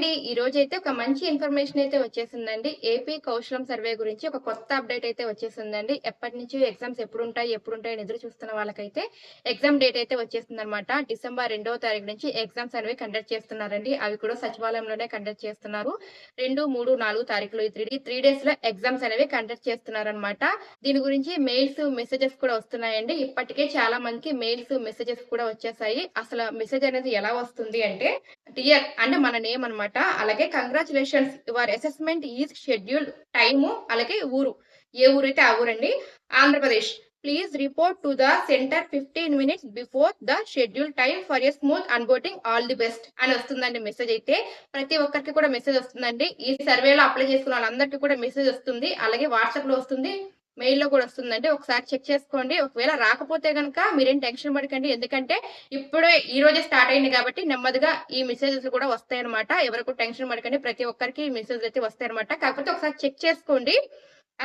అండి ఈ రోజు అయితే ఒక మంచి ఇన్ఫర్మేషన్ అయితే వచ్చేసిందండి. ఏపీ కౌశలం సర్వే గురించి ఒక కొత్త అప్డేట్ అయితే వచ్చేసిందండి. ఎప్పటి నుంచి ఎగ్జామ్స్ ఎప్పుడు ఉంటాయి ఎప్పుడు ఉంటాయి అని ఎదురు చూస్తున్న వాళ్ళకైతే ఎగ్జామ్ డేట్ అయితే వచ్చేసింది అనమాట డిసెంబర్ రెండవ తారీఖు నుంచి ఎగ్జామ్స్ అనేవి కండక్ట్ చేస్తున్నారండి. అవి కూడా సచివాలయంలోనే కండక్ట్ చేస్తున్నారు. రెండు మూడు నాలుగు తారీఖులు ఈ త్రీ త్రీ డేస్లో ఎగ్జామ్స్ అనేవి కండక్ట్ చేస్తున్నారనమాట దీని గురించి మెయిల్స్ మెసేజెస్ కూడా వస్తున్నాయండి. ఇప్పటికే చాలా మందికి మెయిల్స్ మెసేజెస్ కూడా వచ్చేసాయి. అసలు మెసేజ్ అనేది ఎలా వస్తుంది అంటే డియర్ అంటే మన నేమ్ అనమాట అలాగే congratulations your assessment is schedule time అలాగే ఊరు. ఏ ఊరు అయితే ఆ ఊరండి? Andhra Pradesh. Please report to the centre fifteen minutes before the schedule time for a smooth అన్బోటింగ్ all the best అని వస్తుందండి మెసేజ్ అయితే. ప్రతి ఒక్కరికి కూడా మెసేజ్ వస్తుందండి. ఈ సర్వేలో అప్లై చేసుకున్న వాళ్ళందరికీ కూడా మెసేజ్ వస్తుంది. అలాగే వాట్సాప్లో వస్తుంది. మెయిల్లో కూడా వస్తుందంటే ఒకసారి చెక్ చేసుకోండి. ఒకవేళ రాకపోతే కనుక మీరేం టెన్షన్ పడకండి. ఎందుకంటే ఇప్పుడే ఈ రోజే స్టార్ట్ అయింది కాబట్టి నెమ్మదిగా ఈ మెసేజెస్ కూడా వస్తాయి అనమాట ఎవరికి టెన్షన్ పడకండి. ప్రతి ఒక్కరికి ఈ మెసేజ్ అయితే వస్తాయి అనమాట కాకపోతే ఒకసారి చెక్ చేసుకోండి.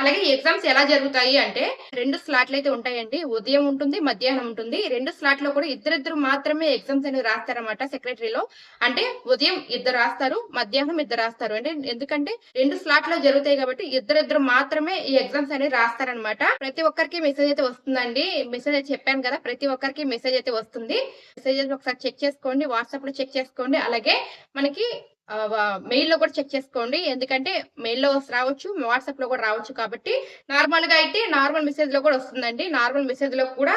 అలాగే ఎగ్జామ్స్ ఎలా జరుగుతాయి అంటే రెండు స్లాట్లు అయితే ఉంటాయండి. ఉదయం ఉంటుంది మధ్యాహ్నం ఉంటుంది. రెండు స్లాట్లో కూడా ఇద్దరిద్దరు మాత్రమే ఎగ్జామ్స్ అనేవి రాస్తారనమాట సెక్రటరీలో. అంటే ఉదయం ఇద్దరు రాస్తారు మధ్యాహ్నం ఇద్దరు రాస్తారు. అంటే ఎందుకంటే రెండు స్లాట్లో జరుగుతాయి కాబట్టి ఇద్దరిద్దరు మాత్రమే ఈ ఎగ్జామ్స్ అనేవి రాస్తారనమాట ప్రతి ఒక్కరికి మెసేజ్ అయితే వస్తుందండి. మెసేజ్ అయితే చెప్పాను కదా ప్రతి ఒక్కరికి మెసేజ్ అయితే వస్తుంది. మెసేజ్ ఒకసారి చెక్ చేసుకోండి వాట్సాప్లో చెక్ చేసుకోండి. అలాగే మనకి మెయిల్లో కూడా చెక్ చేసుకోండి. ఎందుకంటే మెయిల్లో రావచ్చు వాట్సాప్లో కూడా రావచ్చు కాబట్టి నార్మల్గా అయితే నార్మల్ మెసేజ్లో కూడా వస్తుందండి. నార్మల్ మెసేజ్లో కూడా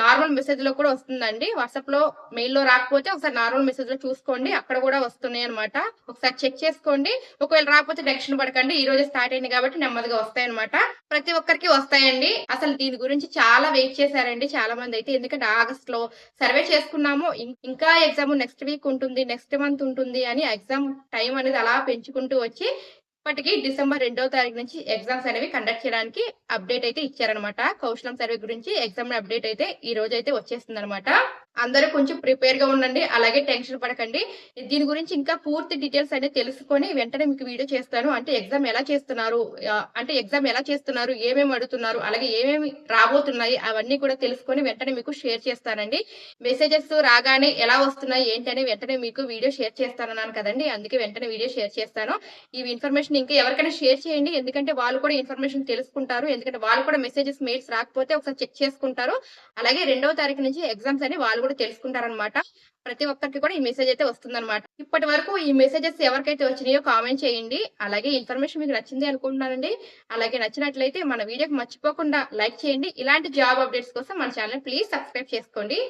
నార్మల్ మెసేజ్లో కూడా వస్తుందండి. వాట్సాప్లో మెయిల్లో రాకపోతే ఒకసారి నార్మల్ మెసేజ్లో చూసుకోండి. అక్కడ కూడా వస్తున్నాయి అనమాట ఒకసారి చెక్ చేసుకోండి. ఒకవేళ రాకపోతే టెన్షన్ పడకండి. ఈ రోజు స్టార్ట్ అయింది కాబట్టి నెమ్మదిగా వస్తాయి అనమాట ప్రతి ఒక్కరికి వస్తాయండి. అసలు దీని గురించి చాలా వెయిట్ చేశారండి చాలా మంది అయితే. ఎందుకంటే ఆగస్ట్లో సర్వే చేసుకున్నాము ఇంకా ఎగ్జామ్ నెక్స్ట్ వీక్ ఉంటుంది నెక్స్ట్ మంత్ ఉంటుంది అని ఎగ్జామ్ టైం అనేది అలా పెంచుకుంటూ వచ్చి ఇప్పటికి డిసెంబర్ రెండవ తారీఖు నుంచి ఎగ్జామ్స్ అనేవి కండక్ట్ చేయడానికి అప్డేట్ అయితే ఇచ్చారనమాట కౌశలం సర్వే గురించి ఎగ్జామ్ అప్డేట్ అయితే ఈ రోజు అయితే వచ్చేస్తుంది అనమాట అందరూ కొంచెం ప్రిపేర్గా ఉండండి అలాగే టెన్షన్ పడకండి. దీని గురించి ఇంకా పూర్తి డీటెయిల్స్ అనేది తెలుసుకొని వెంటనే మీకు వీడియో చేస్తాను. అంటే ఎగ్జామ్ ఎలా చేస్తున్నారు? అంటే ఎగ్జామ్ ఎలా చేస్తున్నారు? ఏమేమి అడుగుతున్నారు? అలాగే ఏమేమి రాబోతున్నాయి? అవన్నీ కూడా తెలుసుకొని వెంటనే మీకు షేర్ చేస్తానండి. మెసేజెస్ రాగానే ఎలా వస్తున్నాయి? ఏంటని వెంటనే మీకు వీడియో షేర్ చేస్తానన్నాను కదండి. అందుకే వెంటనే వీడియో షేర్ చేస్తాను. ఈ ఇన్ఫర్మేషన్ ఇంకా ఎవరికైనా షేర్ చేయండి. ఎందుకంటే వాళ్ళు కూడా ఇన్ఫర్మేషన్ తెలుసుకుంటారు. ఎందుకంటే వాళ్ళు కూడా మెసేజెస్ మెయిల్స్ రాకపోతే ఒకసారి చెక్ చేసుకుంటారు. అలాగే రెండవ తారీఖు నుంచి ఎగ్జామ్స్ అని వాళ్ళు కూడా తెలుసుకుంటారనమాట ప్రతి ఒక్కరికి కూడా ఈ మెసేజ్ అయితే వస్తుందన్నమాట. ఇప్పటి వరకు ఈ మెసేజెస్ ఎవరికైతే వచ్చినాయో కామెంట్ చేయండి. అలాగే ఇన్ఫర్మేషన్ మీకు నచ్చింది అనుకుంటున్నానండి. అలాగే నచ్చినట్లయితే మన వీడియోకి మర్చిపోకుండా లైక్ చేయండి. ఇలాంటి జాబ్ అప్డేట్స్ కోసం మన ఛానల్ ప్లీజ్ సబ్స్క్రైబ్ చేసుకోండి.